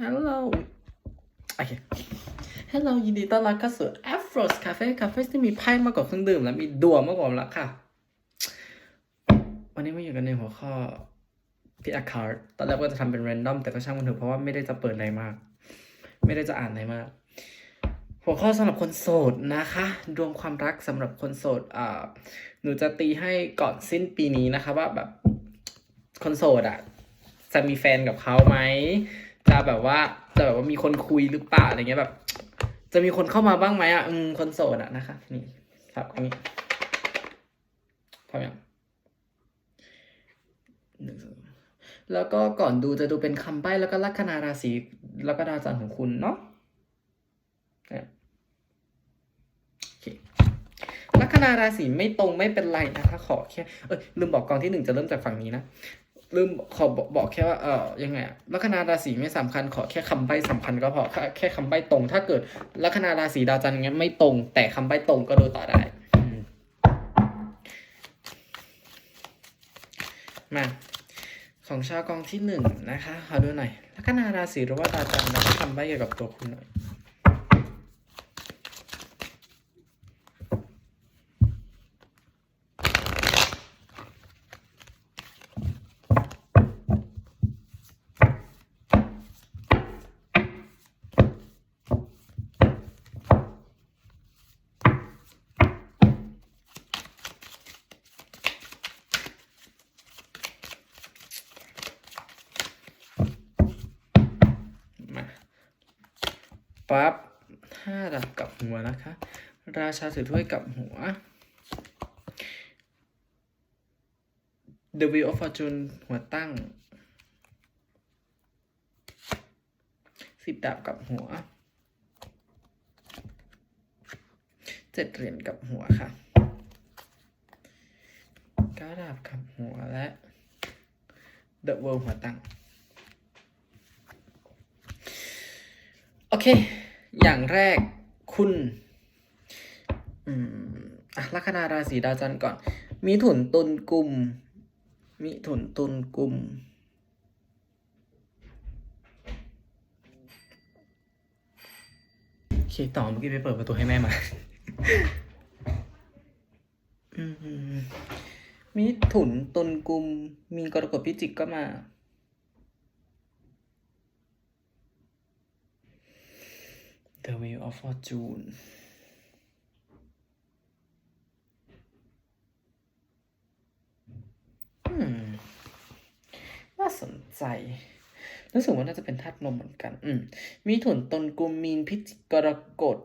ฮัลโหลโอเคฮัลโหลยินดีต้อนรับเข้าสู่ Afros Cafe Cafe ที่มีไพ่มากกว่าเครื่องดื่มและมีดวงมากกว่าความรักค่ะ วันนี้มาอยู่กันในหัวข้อพิอาคาร์ตอนแรกว่าจะทำเป็น random แต่ก็ช่างมันเถอะเพราะว่าไม่ได้จะเปิดอะไรมาก ไม่ได้จะอ่านอะไรมาก หัวข้อสำหรับคนโสดนะคะ ดวงความรักสำหรับคนโสดอ่าหนูจะตีให้ก่อนสิ้นปีนี้นะคะว่าแบบคนโสดอะจะมีแฟนกับเขาไหม จะแบบว่าจะแบบว่ามีคนคุยหรือเปล่าอะไรเงี้ยแบบ จะมีคนเข้ามาบ้างไหมอะอืมคนโสดอะนะคะนี่ครับอันนี้พอยังหนึ่งสองแล้วก็ก่อนดูจะดูเป็นคำใบ้แล้วก็ลัคนาราศีแล้วก็ดาวจันทร์ของคุณเนาะนี่โอเคลัคนาราศีไม่ตรงไม่เป็นไรนะคะ ขอแค่เอ้ยลืมบอกกองที่หนึ่งจะเริ่มจากฝั่งนี้นะ ลืมขอบอกบอกแค่ว่าเออยังไงอะลัคนาราศีไม่สำคัญขอแค่คำใบ้สำคัญก็พอแค่แค่คำใบ้ตรง ถ้าเกิดลัคนาราศีดาวจันทร์เงี้ยไม่ตรง แต่คำใบ้ตรงก็ดูต่อได้อืมมาของชาวกองที่หนึ่งนะคะขอดูหน่อยลัคนาราศีหรือว่าดาวจันทร์แล้วก็คำใบ้เกี่ยวกับตัวคุณหน่อย ปั๊บห้าดาบกับหัวนะคะ ราชาถือถ้วยกับหัว The Wheel of Fortune หัวตั้งสิบดาบกับหัวเจ็ดเหรียญกับหัวค่ะเก้าดาบกับหัวและ The World หัวตั้ง โอเค อย่างแรกคุณอืมอะลัคนาราศีดาวจันทร์ก่อน มีถุนตุนกลุ่ม มีถุนตุนกลุ่ม โอเค ต่อเมื่อกี้ไปเปิดประตูให้แม่มาอืมมีถุนตุนกลุ่ม มีกรกฎพิจิกก็มา The Wheel of Fortune อืมน่าสนใจ รู้สึกว่าน่าจะเป็นธาตุลมเหมือนกัน อืม มีถุนตนกุมมีนพิจิกรกฎ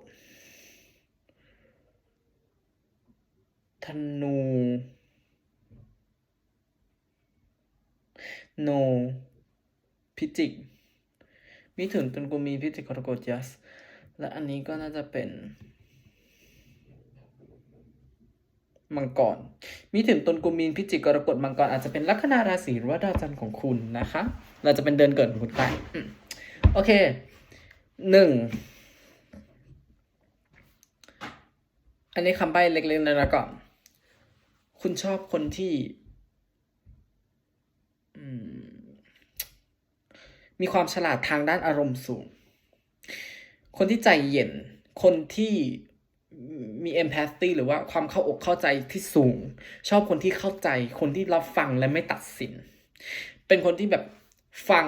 ธนู โน พิจิก มีถุนตนกุมมีนพิจิกกรกฎ yes และอันนี้ก็น่าจะเป็น มังกร มีถึงตนกุมีนพิจิกกรกฎมังกรอาจจะเป็นลัคนาราศีหรือว่าดาวจันทร์ของคุณนะคะ เราจะเป็นเดือนเกิดของคุณไปโอเคหนึ่งอันนี้คำใบ้เล็กๆเลยนะก่อนคุณชอบคนที่มีความฉลาดทางด้านอารมณ์สูง คนที่ใจเย็น คนที่มี empathy หรือว่าความเข้าอกเข้าใจที่สูง ชอบคนที่เข้าใจ คนที่รับฟังและไม่ตัดสิน เป็นคนที่แบบฟัง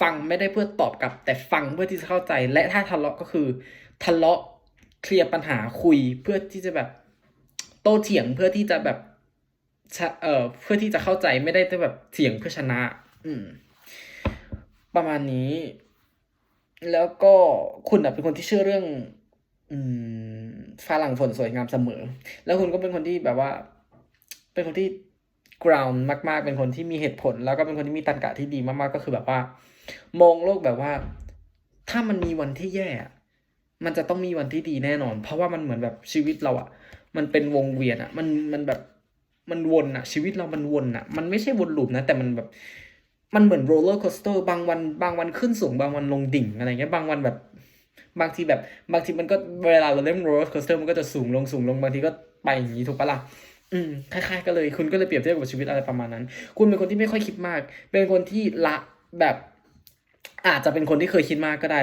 ฟังไม่ได้เพื่อตอบกลับ แต่ฟังเพื่อที่จะเข้าใจ และถ้าทะเลาะก็คือทะเลาะเคลียร์ปัญหาคุยเพื่อที่จะแบบโต้เถียงเพื่อที่จะแบบเอ่อเพื่อที่จะเข้าใจไม่ได้จะแบบเถียงเพื่อชนะ อืม ประมาณนี้ แล้วก็คุณอะเป็นคนที่เชื่อเรื่อง อืมฟ้าหลังฝนสวยงามเสมอ แล้วคุณก็เป็นคนที่แบบว่า เป็นคนที่ ground มาก ๆ เป็นคนที่มีเหตุผล แล้วก็เป็นคนที่มีตรรกะที่ดีมากๆก็คือแบบว่า มองโลกแบบว่า ถ้ามันมีวันที่แย่ มันจะต้องมีวันที่ดีแน่นอน เพราะว่ามันเหมือนแบบชีวิตเราอะมันเป็นวงเวียนอะมันมันแบบมันวนอะชีวิตเรามันวนอะมันไม่ใช่วนลูปนะ แต่มันแบบ มันเหมือนโรลเลอร์โคสเตอร์บางวันบางวันขึ้นสูงบางวันลงดิ่งอะไรเงี้ยบางวันแบบ บางทีแบบบางทีมันก็เวลาเราเล่นโรลเลอร์โคสเตอร์มันก็จะสูงลงสูงลงบางทีก็ไปอย่างนี้ถูกปะล่ะอืมคล้ายๆกันเลยคุณก็เลยเปรียบเทียบกับชีวิตอะไรประมาณนั้น คุณเป็นคนที่ไม่ค่อยคิดมาก เป็นคนที่ละแบบอาจจะเป็นคนที่เคยคิดมากก็ได้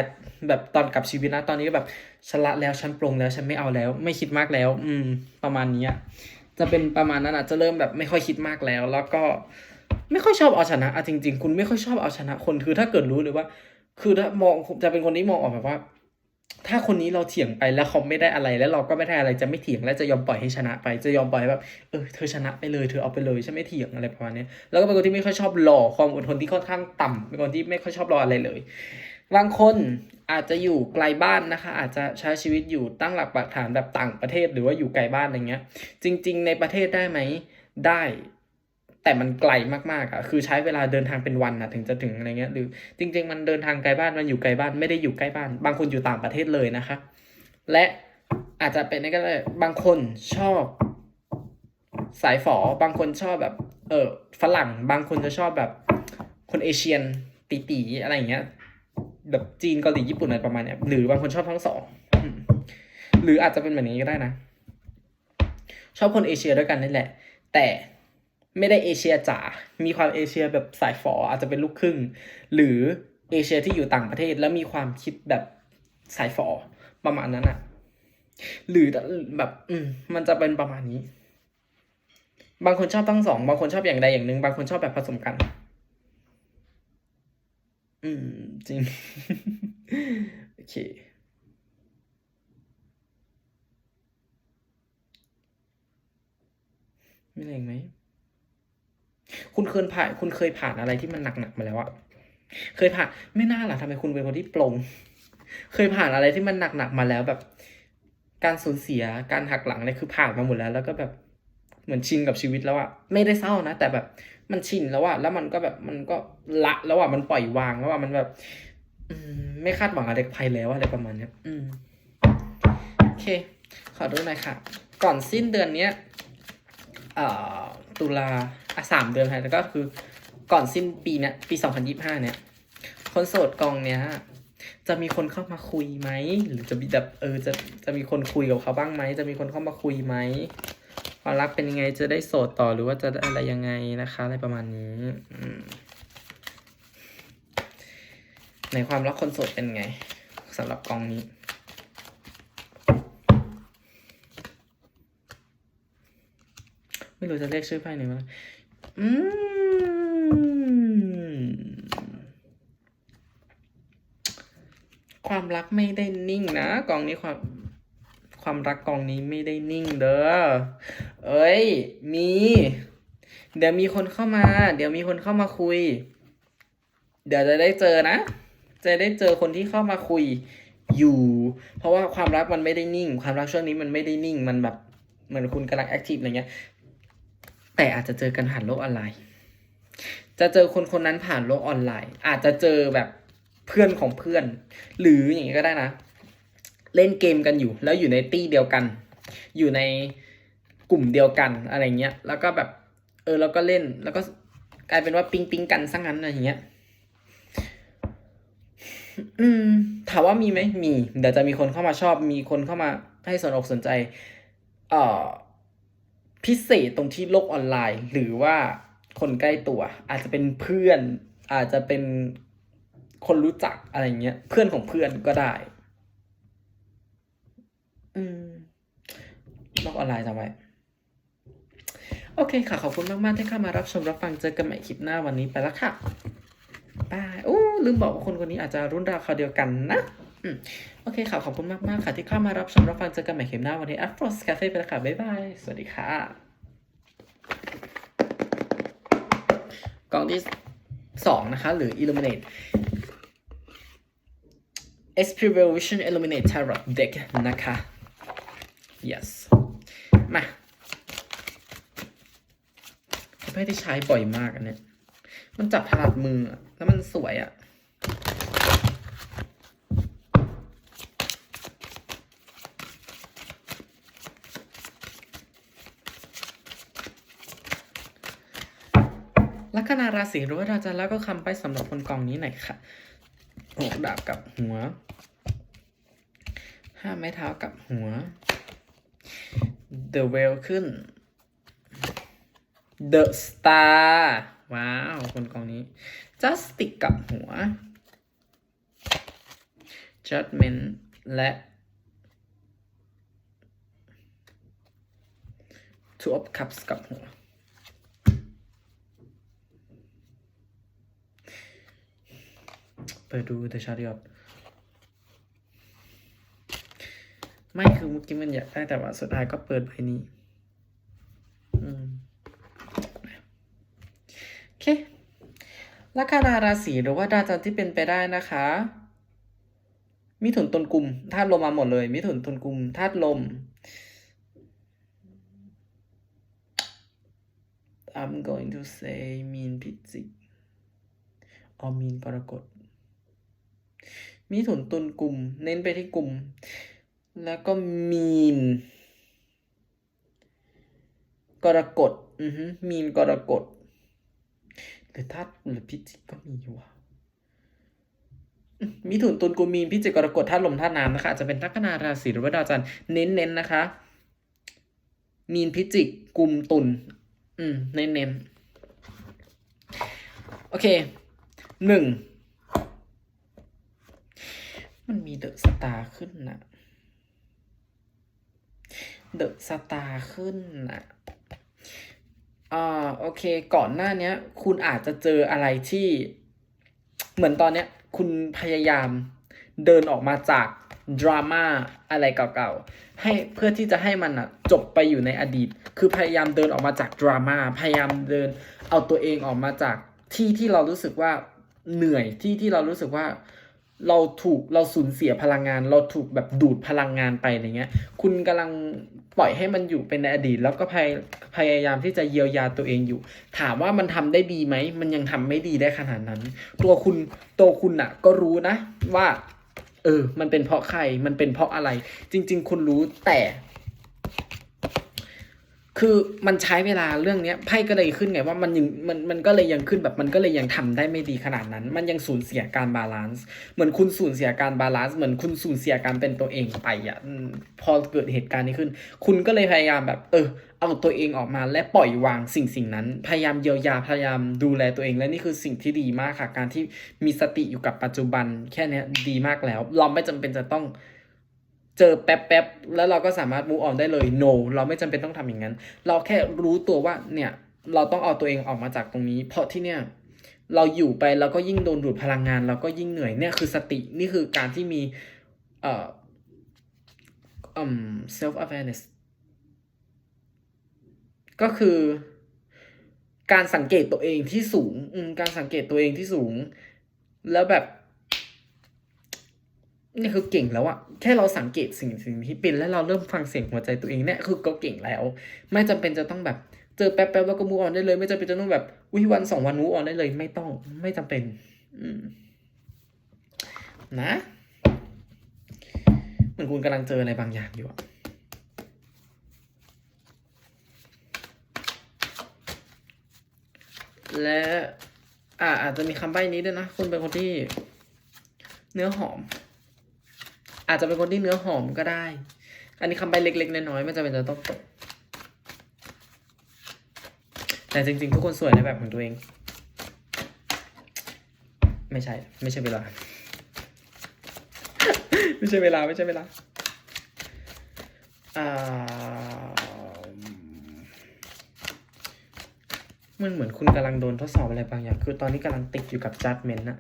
แบบตอนกลับชีวิตนะตอนนี้ก็แบบฉละแล้วฉันปลงแล้วฉันไม่เอาแล้ว ไม่คิดมากแล้ว อืม ประมาณนี้จะเป็นประมาณนั้นอะจะเริ่มแบบไม่ค่อยคิดมากแล้ว แล้วก็ ไม่ค่อยชอบเอาชนะอะจริง ๆ คุณไม่ค่อยชอบเอาชนะ คนคือถ้าเกิดรู้เลยว่า คือถ้ามองจะเป็นคนที่มองออกแบบว่า ถ้าคนนี้เราเถียงไปแล้วเขาไม่ได้อะไร แล้วเราก็ไม่ได้อะไรจะไม่เถียงและจะยอมปล่อยให้ชนะไป จะยอมปล่อยแบบเออเธอชนะไปเลยเธอเอาไปเลยฉันไม่เถียงอะไรประมาณนี้แล้วก็เป็นคนที่ไม่ค่อยชอบรอความอดทนที่ค่อนข้างต่ำเป็นคนที่ไม่ค่อยชอบรออะไรเลยบางคนอาจจะอยู่ไกลบ้านนะคะ อาจจะใช้ชีวิตอยู่ตั้งหลักปักฐานแบบต่างประเทศหรือว่าอยู่ไกลบ้านอะไรเงี้ย จริง ๆ ในประเทศได้ไหมได้ แต่มันไกลมากๆอะคือใช้เวลาเดินทางเป็นวันอะถึงจะถึงอะไรเงี้ยหรือจริง ๆ มันเดินทางไกลบ้านมันอยู่ไกลบ้านไม่ได้อยู่ใกล้บ้าน บางคนอยู่ต่างประเทศเลยนะคะ และอาจจะเป็นก็ได้บางคนชอบ สายฝอบางคนชอบแบบ เออฝรั่ง บางคนจะชอบแบบ คนเอเชียนตีตีๆอะไรอย่างเงี้ย แบบจีนเกาหลีญี่ปุ่นอะไรประมาณเนี้ยหรือบางคนชอบทั้งสองหรืออาจจะเป็นแบบนี้ก็ได้นะ ชอบคนเอเชียด้วยกันนี่แหละ แต่ ไม่ได้เอเชียจ๋า มีความเอเชียแบบสายฝออาจจะเป็นลูกครึ่ง หรือเอเชียที่อยู่ต่างประเทศแล้วมีความคิดแบบสายฝอประมาณนั้นอะหรือแบบอืมมันจะเป็นประมาณนี้ บางคนชอบทั้งสอง บางคนชอบอย่างใดอย่างหนึ่ง บางคนชอบแบบผสมกัน อืม จริง โอเคไมีอะไรอีกไหม คุณเคยผ่าน คุณเคยผ่านอะไรที่มันหนักๆมาแล้วอะเคยผ่าน ไม่น่าล่ะทำไมคุณเป็นคนที่ปลง เคยผ่านอะไรที่มันหนักๆมาแล้วแบบ การสูญเสีย การหักหลังเนี่ยคือผ่านมาหมดแล้ว แล้วก็แบบเหมือนชินกับชีวิตแล้วอะไม่ได้เศร้านะ แต่แบบมันชินแล้วอะแล้วมันก็แบบมันก็ละแล้วอะมันปล่อยวางแล้วอะมันแบบ อืมไม่คาดหวังอะไรกับใครแล้วอะไรประมาณเนี้ย อืม โอเค ขอดูหน่อยค่ะ ก่อนสิ้นเดือนเนี้ย ตุลาอะสามเดือนค่ะแล้วก็คือก่อนสิ้นปีเนี้ยปีสองพันยี่ห้าเนี่ยคนโสดกองเนี้ยจะมีคนเข้ามาคุยไหม หรือจะมีแบบเออจะจะมีคนคุยกับเขาบ้างไหม จะมีคนเข้ามาคุยไหมความรักเป็นยังไงจะได้โสดต่อหรือว่าจะอะไรยังไงนะคะ อะไรประมาณนี้ในความรักคนโสดเป็นไงสำหรับกองนี้ ไม่รู้จะเรียกชื่อไพ่ไหนมาอืม ความรักไม่ได้นิ่งนะกองนี้ความความรักกองนี้ไม่ได้นิ่งเด้อ เอ้ย มี เดี๋ยวมีคนเข้ามา เดี๋ยวมีคนเข้ามาคุย เดี๋ยวจะได้เจอนะ จะได้เจอคนที่เข้ามาคุยอยู่ เพราะว่าความรักมันไม่ได้นิ่ง ความรักช่วงนี้มันไม่ได้นิ่ง มันแบบเหมือนคุณกำลังแอคทีฟอะไรเงี้ย แต่อาจจะเจอกันผ่านโลกออนไลน์ จะเจอคนคนนั้นผ่านโลกออนไลน์ อาจจะเจอแบบเพื่อนของเพื่อน หรืออย่างนี้ก็ได้นะ เล่นเกมกันอยู่ แล้วอยู่ในตี้เดียวกัน อยู่ในกลุ่มเดียวกันอะไรเงี้ย แล้วก็แบบ เออแล้วก็เล่น แล้วก็กลายเป็นว่าปิ๊งปิงกันซะงั้นอะไรอย่างเงี้ย อืม ถามว่ามีไหมมี เดี๋ยวจะมีคนเข้ามาชอบ มีคนเข้ามาให้สนอกสนใจ เอ่อ พิเศษตรงที่โลกออนไลน์ หรือว่าคนใกล้ตัว อาจจะเป็นเพื่อน อาจจะเป็นคนรู้จักอะไรเงี้ย เพื่อนของเพื่อนก็ได้ อืมโลกออนไลน์จำไว้โอเคค่ะ ขอบคุณมาก ๆ ที่เข้ามารับชมรับฟังเจอกันใหม่คลิปหน้าวันนี้ไปแล้วค่ะบายโอ้ลืมบอกว่าคนคนนี้อาจจะรุ่นราวคราวเดียวกันนะอืม โอเคค่ะ ขอบคุณมาก ๆ ค่ะ ที่เข้ามารับชมรับฟังเจอกันใหม่คลิปหน้าวันนี้ Afro Cafe ไปแล้วค่ะ บ๊ายบาย สวัสดีค่ะ กล่องที่สองนะคะ หรือ Illuminate Experimentation Illuminate Tarot Deck นะคะ yes มาป็นไพ่ที่ใช้บ่อยมากอันเนี้ยมันจับถนัดมือ แล้วมันสวยอะ ลัคนาราศีหรือว่าราจาแล้วก็คำไปสำหรับคนกองนี้หน่อยค่ะหกดาบกับหัวห้าไม้เท้ากับหัว The Whale ขึ้น The Star ว้าว คนกองนี้ Justice กับหัว judgment และ two of cups กับหัว ปิดดู The Chariot ไม่คือเมื่อกี้มันอยากได้แต่ว่าสุดท้ายก็เปิดใบนี้ อืมโอเคลัคนาราศีหรือว่าดาวจันทร์ที่เป็นไปได้นะคะ มิถุนตุลกุมธาตุลมมาหมดเลย มิถุนตุลกุมธาตุลม I'm going to say มีนพิจิกออมีนกรกฎ มิถุนตุลกุมเน้นไปที่กลุ่ม แล้วก็มีน กรกฎอือฮึมีนกรกฎหรือธาตุหรือพิจิกก็มีอยู่ว่ะมมิถุนตุลกุมมีนพิจิกกรกฎธาตุลมธาตุน้ำนะคะอาจจะเป็นลัคนาราศีหรือว่าดาวจันทร์เน้นๆนะคะ มีนพิจิกกุมตุลอืมเน้นๆโอเคหนึ่ง มันมี เดอะสตาร์ขึ้นนะเดอะสตาร์ขึ้นนะอ่าโอเค ก่อนหน้าเนี้ย คุณอาจจะเจออะไรที่ เหมือนตอนเนี้ย คุณพยายามเดินออกมาจากดราม่าอะไรเก่าๆ ให้เพื่อที่จะให้มันอะจบไปอยู่ในอดีต คือพยายามเดินออกมาจากดราม่า พยายามเดินเอาตัวเองออกมาจากที่ที่เรารู้สึกว่าเหนื่อยที่ที่เรารู้สึกว่า เราถูกเราสูญเสียพลังงาน เราถูกแบบดูดพลังงานไปอะไรเงี้ย คุณกำลังปล่อยให้มันอยู่เป็นในอดีต แล้วก็พยพยายามที่จะเยียวยาตัวเองอยู่ ถามว่ามันทำได้ดีไหม มันยังทำไม่ดีได้ขนาดนั้น ตัวคุณตัวคุณอะก็รู้นะว่า เออ มันเป็นเพราะใคร มันเป็นเพราะอะไร จริง ๆ คุณรู้แต่ คือมันใช้เวลาเรื่องเนี้ยไพ่ก็เลยขึ้นไงว่ามันยังมันมันก็เลยยังขึ้นแบบมันก็เลยยังทำได้ไม่ดีขนาดนั้น มันยังสูญเสียการบาลานซ์เหมือนคุณสูญเสียการบาลานซ์เหมือนคุณสูญเสียการเป็นตัวเองไปอะพอเกิดเหตุการณ์นี้ขึ้น คุณก็เลยพยายามแบบ เออ เอาตัวเองออกมาและปล่อยวางสิ่งสิ่งนั้น พยายามเยียวยาพยายามดูแลตัวเองและนี่คือสิ่งที่ดีมากค่ะ การที่มีสติอยู่กับปัจจุบัน แค่นี้ดีมากแล้ว เราไม่จำเป็นจะต้อง เจอแป๊บแป๊บๆแล้วเราก็สามารถ move on ได้เลย no เราไม่จำเป็นต้องทำอย่างนั้น เราแค่รู้ตัวว่าเนี่ยเราต้องเอาตัวเองออกมาจากตรงนี้ เพราะที่เนี่ยเราอยู่ไปเราก็ยิ่งโดนดูดพลังงาน เราก็ยิ่งเหนื่อยเนี่ยคือสตินี่คือการที่มีเอ่ออืม self awareness ก็คือการสังเกตตัวเองที่สูง การสังเกตตัวเองที่สูง แล้วแบบ นี่คือเก่งแล้วอะแค่เราสังเกตสิ่งสิ่งที่เป็นแล้วเราเริ่มฟังเสียงหัวใจตัวเองเนี่ยคือก็เก่งแล้ว ไม่จำเป็นจะต้องแบบเจอแป๊บๆแล้วก็มูออนได้เลย ไม่จำเป็นจะต้องแบบวิวันสองวันมูออนได้เลย ไม่ต้องไม่จำเป็น อืม นะเหมือนคุณกำลังเจออะไรบางอย่างอยู่อะและอ่าอาจจะมีคำใบ้นี้ด้วยนะ คุณเป็นคนที่เนื้อหอม อาจจะเป็นคนที่เนื้อหอมก็ได้ อันนี้คำใบเล็กๆน้อยๆไม่จำเป็นจะต้องตก แต่จริงๆ ทุกคนสวยในแบบของตัวเอง ไม่ใช่ ไม่ใช่เวลา ไม่ใช่เวลา ไม่ใช่เวลาอ่ามันเหมือนคุณกำลังโดนทดสอบอะไรบางอย่าง คือตอนนี้กำลังติดอยู่กับ judgment อะ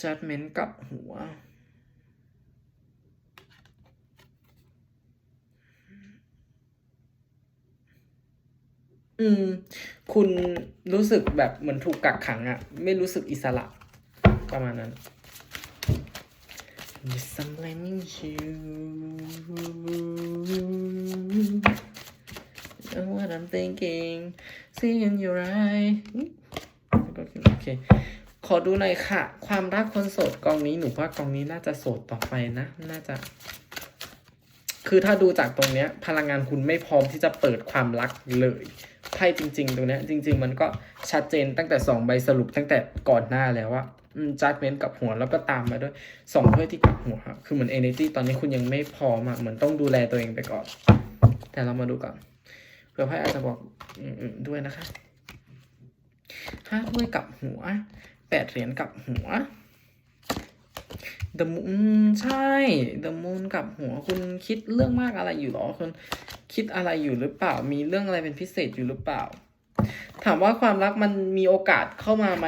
judgment กับหัว อืม คุณรู้สึกแบบเหมือนถูกกักขังอะไม่รู้สึกอิสระ ประมาณนั้น Yes, I'm blaming you. You know what I'm thinking. Seeing your eye. โอเค ขอดูหน่อยค่ะ ความรักคนโสดกองนี้หนูว่ากองนี้น่าจะโสดต่อไปนะ น่าจะ คือถ้าดูจากตรงเนี้ย พลังงานคุณไม่พร้อมที่จะเปิดความรักเลย ไพ่จริง ๆ ตรงนี้จริง ๆ มันก็ชัดเจนตั้งแต่สองใบสรุปตั้งแต่ก่อนหน้าแล้วว่าจัดเมนกับหัวแล้วก็ตามมาด้วยสองถ้วยที่กับหัวคือเหมือน energy ตอนนี้คุณยังไม่พร้อมอะเหมือนต้องดูแลตัวเองไปก่อน แต่เรามาดูก่อนเผื่อไพ่อาจจะบอกด้วยนะคะห้าถ้วยกับหัวแปดเหรียญกับหัว The Moon ใช่ The Moon กับหัวคุณคิดเรื่องมากอะไรอยู่หรอคุณคิดอะไรอยู่หรือเปล่า มีเรื่องอะไรเป็นพิเศษอยู่หรือเปล่า ถามว่าความรักมันมีโอกาสเข้ามาไหม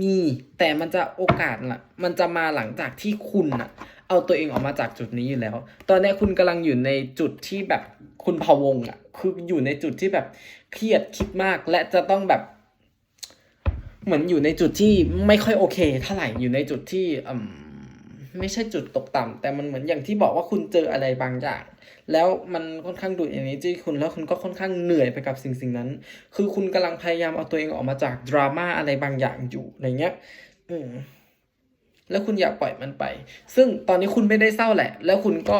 มี แต่มันจะโอกาสล่ะมันจะมาหลังจากที่คุณน่ะเอาตัวเองออกมาจากจุดนี้อยู่แล้ว ตอนนี้คุณกำลังอยู่ในจุดที่แบบคุณพะวงอะคืออยู่ในจุดที่แบบเครียดคิดมากและจะต้องแบบเหมือนอยู่ในจุดที่ไม่ค่อยโอเคเท่าไหร่ อยู่ในจุดที่อืม ไม่ใช่จุดตกต่ำแต่มันเหมือนอย่างที่บอกว่าคุณเจออะไรบางอย่าง แล้วมันค่อนข้างดูด energy คุณแล้วคุณก็ค่อนข้างเหนื่อยไปกับสิ่งสิ่งนั้น คือคุณกำลังพยายามเอาตัวเองออกมาจากดราม่าอะไรบางอย่างอยู่อะไรเงี้ยอืมแล้วคุณอยากปล่อยมันไป ซึ่งตอนนี้คุณไม่ได้เศร้าแหละ แล้วคุณก็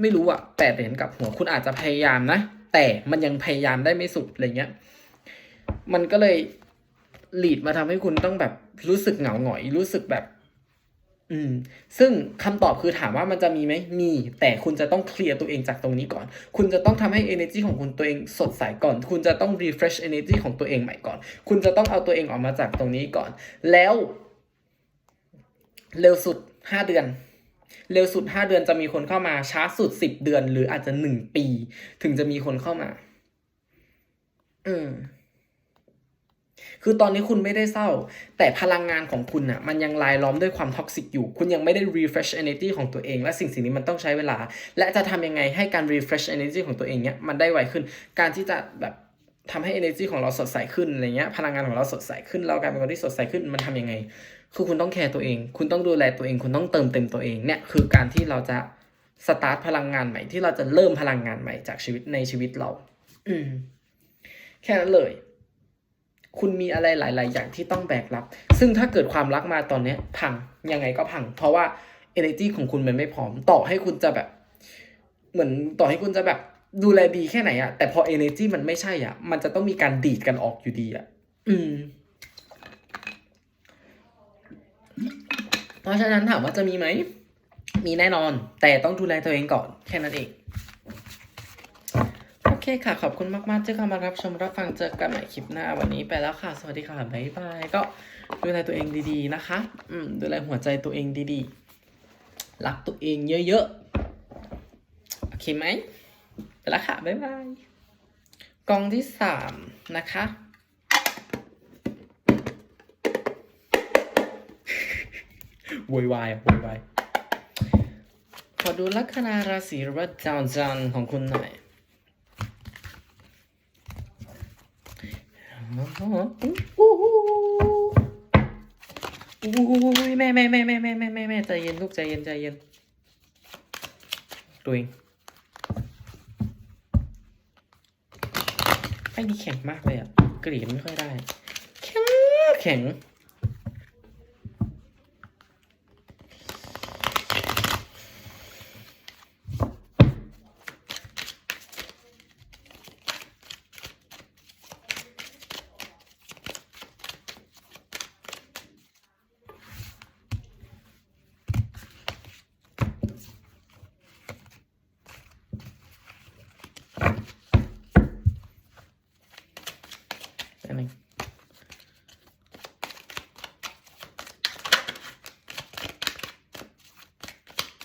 ไม่รู้อะแปดเหรียญกับหัวคุณอาจจะพยายามนะ แต่มันยังพยายามได้ไม่สุดอะไรเงี้ย มันก็เลยหลีดมาทำให้คุณต้องแบบรู้สึกเหงาหงอย รู้สึกแบบ อืมซึ่งคำตอบคือถามว่ามันจะมีไหมมี แต่คุณจะต้องเคลียร์ตัวเองจากตรงนี้ก่อน คุณจะต้องทำให้ energy ของคุณตัวเองสดใสก่อน คุณจะต้อง refresh energy ของตัวเองใหม่ก่อน คุณจะต้องเอาตัวเองออกมาจากตรงนี้ก่อน แล้วเร็วสุดห้าเดือน เร็วสุดห้าเดือนจะมีคนเข้ามา ช้าสุดสิบเดือน หรืออาจจะหนึ่งปี ถึงจะมีคนเข้ามา อืม คือตอนนี้คุณไม่ได้เศร้า แต่พลังงานของคุณน่ะมันยังลายล้อมด้วยความท็อกซิกอยู่ คุณยังไม่ได้ refresh energy ของตัวเอง และสิ่งสิ่งนี้มันต้องใช้เวลา และจะทำยังไงให้การ refresh energy ของตัวเองเนี้ยมันได้ไวขึ้น การที่จะแบบทำให้ energy ของเราสดใสขึ้นอะไรเงี้ยพลังงานของเราสดใสขึ้นเรากลายเป็นคนที่สดใสขึ้นมันทำยังไง คือคุณต้องแคร์ตัวเอง คุณต้องดูแลตัวเอง คุณต้องเติมเต็มตัวเองเนี่ยคือการที่เราจะสตาร์ทพลังงานใหม่ที่เราจะเริ่มพลังงานใหม่จากชีวิตในชีวิตเรา อืแค่นั้นเลย คุณมีอะไรหลาย ๆ อย่างที่ต้องแบกรับ ซึ่งถ้าเกิดความรักมาตอนเนี้ยพังยังไงก็พัง เพราะว่า energy ของคุณมันไม่พร้อม ต่อให้คุณจะแบบ เหมือนต่อให้คุณจะแบบดูแลดีแค่ไหนอะแต่พอ energy มันไม่ใช่อะมันจะต้องมีการดีดกันออกอยู่ดีอะอืม เพราะฉะนั้นถามว่าจะมีไหม มีแน่นอน แต่ต้องดูแลตัวเองก่อน แค่นั้นเอง คค่ะ ขอบคุณมากๆที่เข้ามารับชมรับฟังเจอกันใหม่คลิปหน้าวันนี้ไปแล้วค่ะ สวัสดีค่ะบ๊ายบายก็ดูแลตัวเองดีๆนะคะ อืมดูแลหัวใจตัวเองดีๆ รักตัวเองเยอะๆ โอเคไหมไปแล้วค่ะบ๊ายบายกองที่สามนะคะโวยวายอะโวยวายขอดูลัคนาราศีหรือว่าดาวจันทร์ของคุณหน่อย อู้หูแม่แม่แม่แม่แม่แม่แม่แม่ใจเย็นลูกใจเย็นใจเย็นตัวเองไอ้นี่แข็งมากเลยอะกรีดไม่ค่อยได้ แข็งแข็ง อันนึง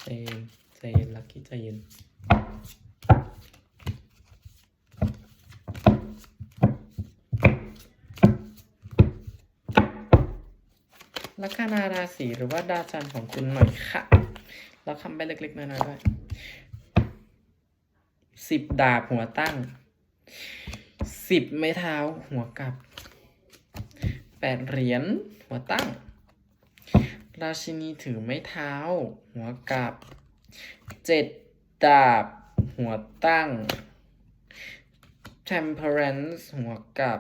ใจเย็นใจเย็นลักกี้ใจเย็น ลัคนาราศีหรือว่าดาวจันทร์ของคุณหน่อยค่ะแล้วคำไปเล็กๆน้อยๆด้วยสิบดาบหัวตั้งสิบไม้เท้าหัวกลับแปดเหรียญหัวตั้ง ราชินีถือไม้เท้า หัวกลับเจ็ดดาบหัวตั้ง temperance หัวกลับ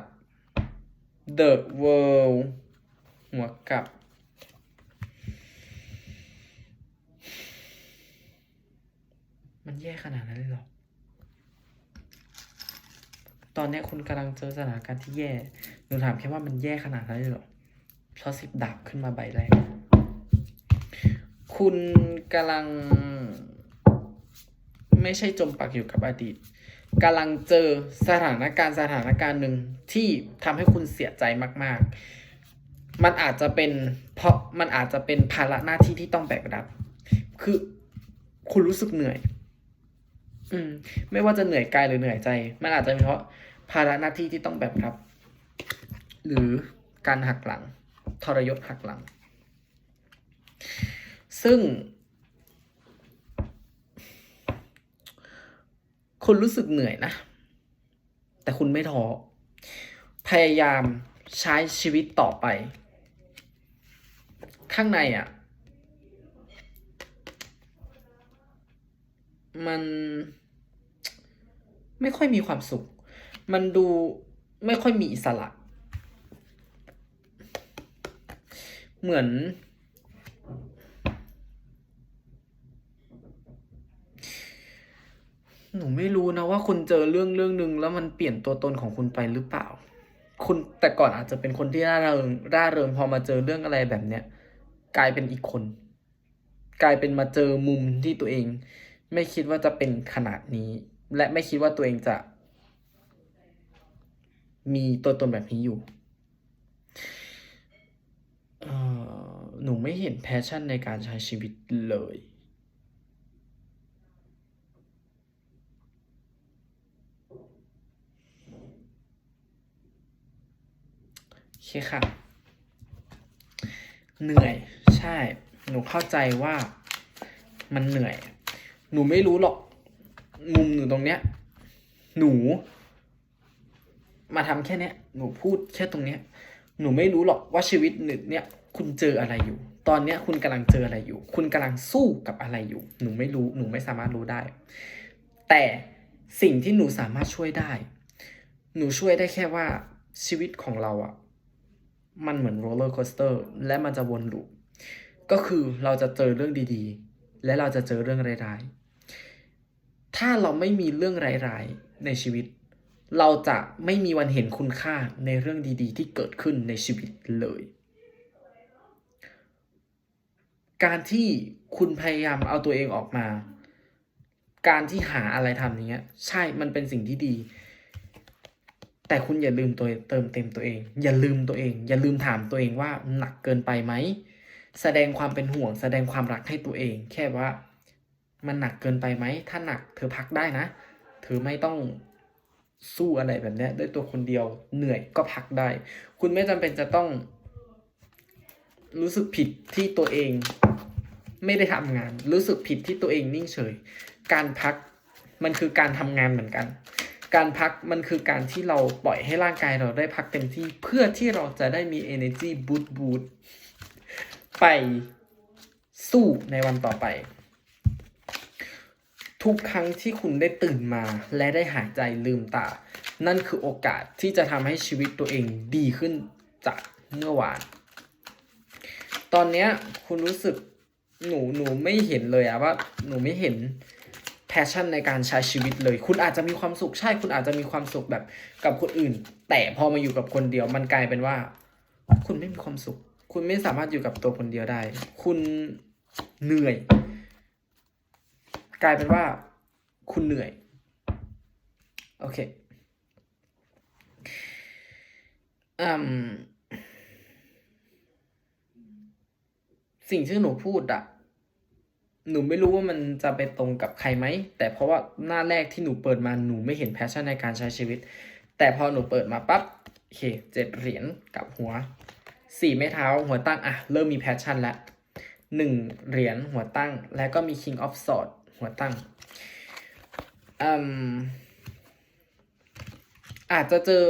the world หัวกลับ มันแย่ขนาดนั้นเลยหรอ ตอนนี้คุณกำลังเจอสถานการณ์ที่แย่ หนูถามแค่ว่ามันแย่ขนาดนั้นเลยหรอเพราะสิบดาบขึ้นมาใบแรก คุณกำลัง ไม่ใช่จมปักอยู่กับอดีตกำลังเจอสถานการณ์สถานการณ์หนึ่งที่ทำให้คุณเสียใจมาก ๆ มันอาจจะเป็น เพราะมันอาจจะเป็นภาระหน้าที่ที่ต้องแบกรับ คือคุณรู้สึกเหนื่อย อืม ไม่ว่าจะเหนื่อยกายหรือเหนื่อยใจ มันอาจจะเป็นเพราะภาระหน้าที่ที่ต้องแบกรับ หรือการหักหลัง ทรยศหักหลัง ซึ่ง คุณรู้สึกเหนื่อยนะ แต่คุณไม่ท้อ พยายามใช้ชีวิตต่อไป ข้างในอะ มัน ไม่ค่อยมีความสุข มันดูไม่ค่อยมีอิสระ เหมือน หนูไม่รู้นะว่าคุณเจอเรื่องเรื่องหนึ่งแล้วมันเปลี่ยนตัวตนของคุณไปหรือเปล่า คุณแต่ก่อนอาจจะเป็นคนที่ร่าเริงร่าเริงพอมาเจอเรื่องอะไรแบบเนี้ยกลายเป็นอีกคน กลายเป็นมาเจอมุมที่ตัวเอง ไม่คิดว่าจะเป็นขนาดนี้ และไม่คิดว่าตัวเองจะ มีตัวตนแบบนี้อยู่หนูไม่เห็นแพชชั่นในการใช้ชีวิตเลย โอเคค่ะ เหนื่อย ใช่ หนูเข้าใจว่ามันเหนื่อย หนูไม่รู้หรอก มุมหนูตรงเนี้ย หนู มาทำแค่เนี้ย หนูพูดแค่ตรงเนี้ย หนูไม่รู้หรอกว่าชีวิตหนึ่งเนี้ยคุณเจออะไรอยู่ ตอนเนี้ยคุณกำลังเจออะไรอยู่ คุณกำลังสู้กับอะไรอยู่ หนูไม่รู้ หนูไม่สามารถรู้ได้ แต่สิ่งที่หนูสามารถช่วยได้ หนูช่วยได้แค่ว่าชีวิตของเราอะมันเหมือนโรลเลอร์โคสเตอร์และมันจะวนลูปก็คือเราจะเจอเรื่องดีๆ และเราจะเจอเรื่องร้ายๆ ถ้าเราไม่มีเรื่องร้ายๆในชีวิต เราจะไม่มีวันเห็นคุณค่าในเรื่องดีๆ ที่เกิดขึ้นในชีวิตเลย การที่คุณพยายามเอาตัวเองออกมา การที่หาอะไรทำอย่างเงี้ย ใช่มันเป็นสิ่งที่ดี แต่คุณอย่าลืมตัวเติมเต็มตัวเอง อย่าลืมตัวเอง อย่าลืมถามตัวเองว่าหนักเกินไปไหม แสดงความเป็นห่วง แสดงความรักให้ตัวเอง แค่ว่า มันหนักเกินไปไหม ถ้าหนักเธอพักได้นะ เธอไม่ต้องสู้อะไรแบบนี้ด้วยตัวคนเดียวเหนื่อยก็พักได้ คุณไม่จำเป็นจะต้อง รู้สึกผิดที่ตัวเอง ไม่ได้ทำงาน รู้สึกผิดที่ตัวเองนิ่งเฉย การพักมันคือการทำงานเหมือนกัน การพักมันคือการที่เราปล่อยให้ร่างกายเราได้พักเต็มที่เพื่อที่เราจะได้มี energy boot boot ไปสู้ในวันต่อไป ทุกครั้งที่คุณได้ตื่นมาและได้หายใจลืมตา นั่นคือโอกาสที่จะทำให้ชีวิตตัวเองดีขึ้นจากเมื่อวาน ตอนนี้คุณรู้สึกหนูหนูไม่เห็นเลยอะว่าหนูไม่เห็นแพชชั่นในการใช้ชีวิตเลย คุณอาจจะมีความสุขใช่ คุณอาจจะมีความสุขแบบกับคนอื่น แต่พอมาอยู่กับคนเดียวมันกลายเป็นว่า คุณไม่มีความสุข คุณไม่สามารถอยู่กับตัวคนเดียวได้ คุณเหนื่อย กลายเป็นว่าคุณเหนื่อย โอเคอืมสิ่งที่หนูพูดอะหนูไม่รู้ว่ามันจะไปตรงกับใครไหม แต่เพราะว่าหน้าแรกที่หนูเปิดมาหนูไม่เห็นแพชชั่นในการใช้ชีวิต แต่พอหนูเปิดมาปั๊บโอเคเจ็ดเหรียญกับหัวสี่ไม้เท้าหัวตั้งอะเริ่มมีแพชชั่นแล้วหนึ่งเหรียญหัวตั้ง แล้วก็มี King of Swords หัวตั้งอืมอาจจะเจอ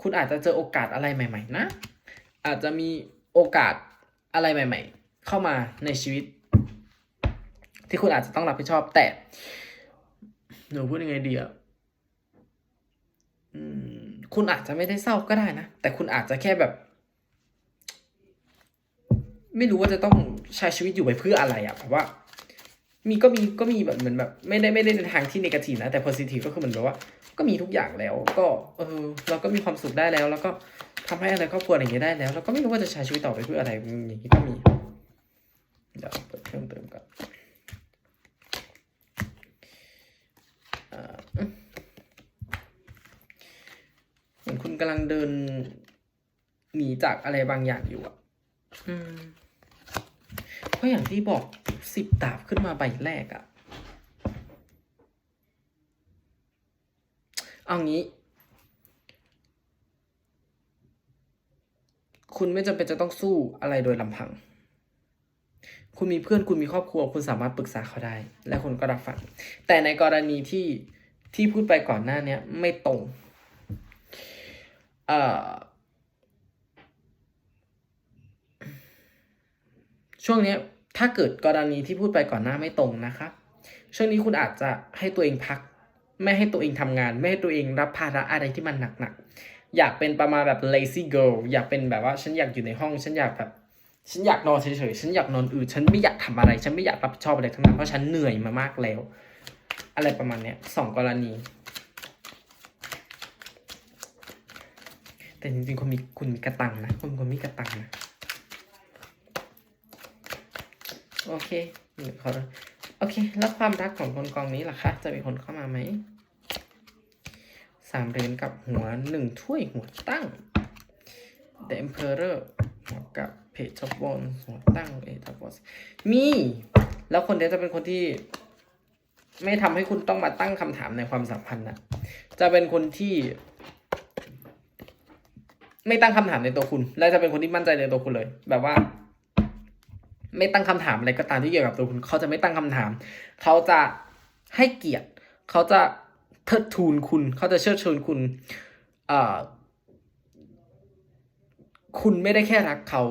คุณอาจจะเจอโอกาสอะไรใหม่ ๆ นะ อาจจะมีโอกาสอะไรใหม่ ๆ เข้ามาในชีวิต ที่คุณอาจจะต้องรับผิดชอบแต่หนูพูดยังไงดีอะคุณอาจจะไม่ได้เศร้าก็ได้นะ แต่คุณอาจจะแค่แบบ ไม่รู้ว่าจะต้องใช้ชีวิตอยู่ไปเพื่ออะไรอะแบบว่า มีก็มีก็มีแบบเหมือนแบบ ไม่ได้ไม่ได้ในทางที่นกาทีฟนะแต่ positive ก็คือเหมือนแบบว่า ก็มีทุกอย่างแล้ว ก็เออเราก็มีความสุขได้แล้ว แล้วก็ทำให้อะไรครอบครัวอะไรอย่างเงี้ยได้แล้วแล้วก็ไม่รู้ว่าจะใช้ชีวิตต่อไปเพื่ออะไรอย่างงี้ก็มีเดี๋ยวเปิดเพิ่มเติมก่อนอ่าเหมือนคุณกำลังเดินหนีจากอะไรบางอย่างอยู่อะอืม ราะอย่างที่บอกสิบดาบขึ้นมาใบแรกอะเอางี้ คุณไม่จำเป็นจะต้องสู้อะไรโดยลำพัง คุณมีเพื่อนคุณมีครอบครัว คุณสามารถปรึกษาเขาได้ และคุณก็รับฟัง แต่ในกรณีที่ที่พูดไปก่อนหน้านี้ไม่ตรง เอ่อช่วงนี้ ถ้าเกิดกรณีที่พูดไปก่อนหน้าไม่ตรงนะครับช่วงนี้คุณอาจจะให้ตัวเองพัก ไม่ให้ตัวเองทำงาน ไม่ให้ตัวเองรับภาระอะไรที่มันหนักๆ อยากเป็นประมาณแบบ lazy girl อยากเป็นแบบว่าฉันอยากอยู่ในห้อง ฉันอยากแบบ ฉันอยากนอนเฉยๆ ฉันอยากนอนอืดฉันไม่อยากทำอะไร ฉันไม่อยากรับผิดชอบอะไรทั้งนั้นเพราะฉันเหนื่อยมามากแล้ว อะไรประมาณเนี้ยสองกรณี แต่จริงๆคุณมีคุณมีกระตังนะคุณคุณมีกระตังนะ โอเคเดี๋ยวขอโอเค แล้วความรักของคนกองนี้ล่ะคะ จะมีคนเข้ามาไหมสามเหรียญกับหัวหนึ่งถ้วยหัวตั้ง The Emperor หัวกับ Page of Wands หัวตั้ง Eight of Wands มี แล้วคนนี้จะเป็นคนที่ ไม่ทำให้คุณต้องมาตั้งคำถามในความสัมพันธ์นะจะเป็นคนที่ไม่ตั้งคำถามในตัวคุณ และจะเป็นคนที่มั่นใจในตัวคุณเลย แบบว่า ไม่ตั้งคำถามอะไรก็ตามที่เกี่ยวกับตัวคุณเขาจะไม่ตั้งคำถาม เขาจะให้เกียรติ เขาจะเทิดทูนคุณ เขาจะเชิดชิญคุณเอ่อคุณไม่ได้แค่รักเขา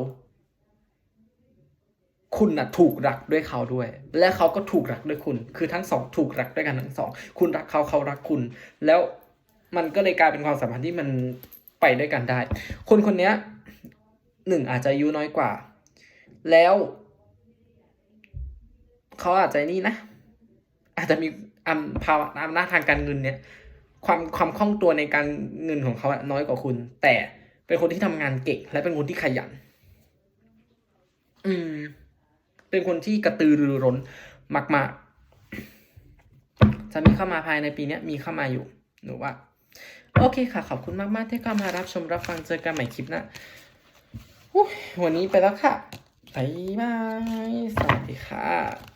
คุณน่ะถูกรักด้วยเขาด้วย และเขาก็ถูกรักด้วยคุณ คือทั้งสองถูกรักด้วยกันทั้งสอง คุณรักเขาเขารักคุณ แล้วมันก็เลยกลายเป็นความสัมพันธ์ที่มันไปด้วยกันได้ คนคนนี้หนึ่งอาจจะอายุน้อยกว่า แล้ว เขาอาจจะนี่นะ อาจจะมีอำภาวะอำนาจทางการเงินเนี่ย ความความคล่องตัวในการเงินของเขาอะน้อยกว่าคุณ แต่เป็นคนที่ทำงานเก่งและเป็นคนที่ขยัน อืม เป็นคนที่กระตือรือร้นมากๆ จะมีเข้ามาภายในปีนี้มีเข้ามาอยู่หนูว่า โอเคค่ะ ขอบคุณมาก ๆ ที่เข้ามารับชมรับฟังเจอกันใหม่คลิปหนะวันนี้ไปแล้วค่ะบ๊ายบาย สวัสดีค่ะ